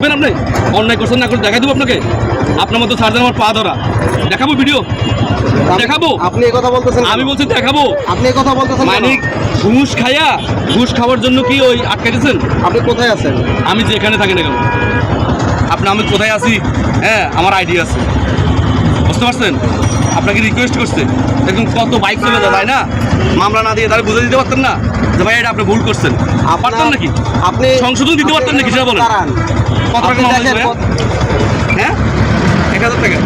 আপনি অন্যায় করছেন না করে দেখাই দেবো আপনাকে। আপনার মতো সার্জন আমার পা ধরা। দেখাবো ভিডিও দেখাবো? আপনি এই কথা বলতেছেন আমি বলছি দেখাবো। আপনি এই কথা বলতেছেন? মানে ঘুষ খাইয়া ঘুষ খাওয়ার জন্য কি ওই আটকে দিয়েছেন আপনি কোথায় আছেন? আমি যেখানে থাকি না কেন? আপনি আমি কোথায় আছি? হ্যাঁ আমার আইডিয়া আছে। বুঝতে পারছেন? আপনাকে রিকোয়েস্ট করছে। দেখুন কত বাইক চলে যায় তাই না? মামলা না দিয়ে তাহলে বুঝে দিতে পারতেন না? যে ভাই এটা আপনি ভুল করছেন। পারতেন নাকি? আপনি সংশোধন দিতে পারতেন নাকি সেটা বলেন। কত টাকা মামলা হ্যাঁ? এক হাজার টাকা।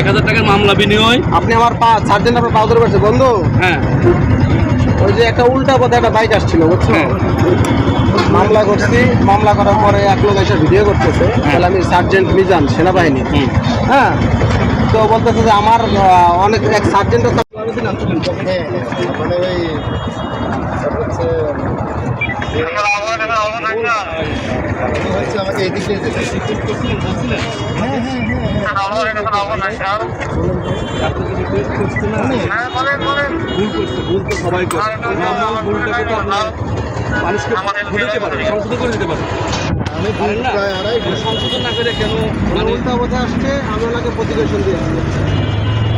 এক হাজার টাকার মামলা বিনিময়। আপনি আমার পা সার্জেন্ট আপনার পা ধরে পারছে বন্ধু। হ্যাঁ। ওই যে একটা উল্টা পথে একটা বাইক আসছিল বুঝছ? হ্যাঁ। মামলা করছি। মামলা করার পরে এক লোক এসে ভিডিও করতেছে। তাহলে আমি সার্জেন্ট মিজান সেনাবাহিনী। হ্যাঁ? তো বলতেছে যে আমার অনেক এক সার্জেন্টের মানে ওই হচ্ছে আমাকে এদিক হ্যাঁ হ্যাঁ ভুল করছে ভুল তো সবাই করে। ভুলটাকে তো আপনার মানুষকে বলতে পারে সংশোধন করে দিতে পারে। না? প্রায় আড়াই ঘণ্টা সংশোধন না করে কেন? মানে উল্টা আসছে আমি ওনাকে প্রতিবেশন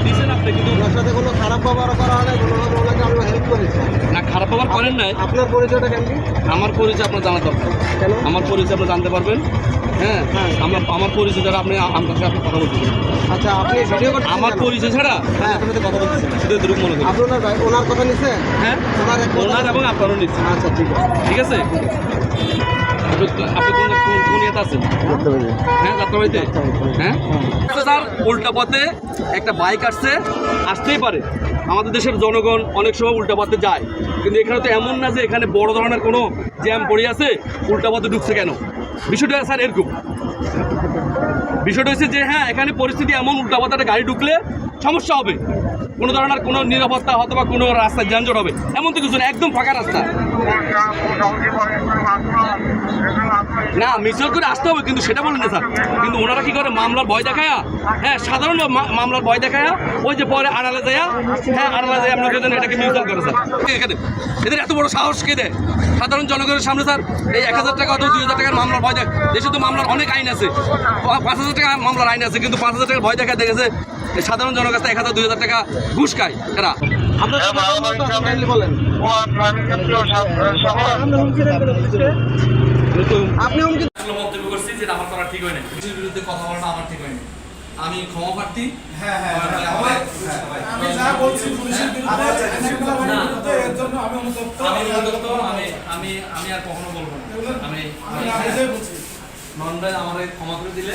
দিয়েছেন আপনি কিন্তু? ওনার সাথে কোনো খারাপ ব্যবহার করা হয় না কোনোভাবে ওনাকে আমরা হেল্প করেছি। না খারাপ ব্যবহার করেন নাই। আপনার পরিচয়টা কেন? আমার পরিচয় আপনার জানা দরকার। কেন? আমার পরিচয় আপনি জানতে পারবেন। হ্যাঁ হ্যাঁ। আমার আমার পরিচয় ছাড়া আপনি আমার সাথে আপনি কথা পারবেন আচ্ছা আপনি ভিডিও করতে আমার পরিচয় ছাড়া? হ্যাঁ। আপনার সাথে কথা বলতেছেন মনে করি ওনার ভাই- ওনার কথা নিছে? হ্যাঁ ওনার ওনার এবং আপনারও নিচ্ছে আচ্ছা ঠিক আছে। ঠিক আছে? কোন কোন কোন উল্টা পথে একটা বাইক আসছে আসতেই পারে। আমাদের দেশের জনগণ অনেক সময় উল্টা পথে যায়। কিন্তু এখানে তো এমন না যে এখানে বড় ধরনের কোনো জ্যাম পড়ে আছে উল্টা পথে ঢুকছে কেন? বিষয়টা স্যার এরকম। বিষয়টা হচ্ছে যে হ্যাঁ এখানে পরিস্থিতি এমন উল্টা পথে একটা গাড়ি ঢুকলে সমস্যা হবে। কোনো ধরনের কোনো নিরাপত্তা অথবা কোনো রাস্তায় যানজট হবে। এমন তো কিছু না একদম ফাঁকা রাস্তা। না মিছিল করে আসতে হবে, কিন্তু সেটা বলেন না স্যার। কিন্তু ওনারা কি করে? মামলার ভয় দেখায়া? হ্যাঁ সাধারণ মামলার ভয় দেখায়া, ওই যে পরে আড়ালে যায়া হ্যাঁ আড়ালে যায় আপনাকে যেন এটাকে মিউচুয়াল করে, স্যার। এখানে? এদের এত বড় সাহস কে দেয়? সাধারণ জনগণের সামনে, স্যার, এই এক হাজার টাকা অথবা দুই হাজার টাকার মামলার ভয় দেখ দেশে তো মামলার অনেক আইন আছে। পাঁচ হাজার টাকা মামলার আইন আছে, কিন্তু পাঁচ হাজার টাকার ভয় দেখা দেখেছে সাধারণ জনের কাছে এক হাজার দুই হাজার টাকা ঘুষ খায়। এরা। হয় না কিছুর বিরুদ্ধে কথা বলাটা ঠিক হয়নি। আমি ক্ষমা প্রার্থী। আমি যা বলছি পুলিশের বিরুদ্ধে বিরুদ্ধে এর জন্য আমি অনুতপ্ত। আমি অনুতপ্ত আমি আমি আমি আর কখনো বলব না। আমি আমি না বলছি। নন্দায় আমার ক্ষমা করে দিলে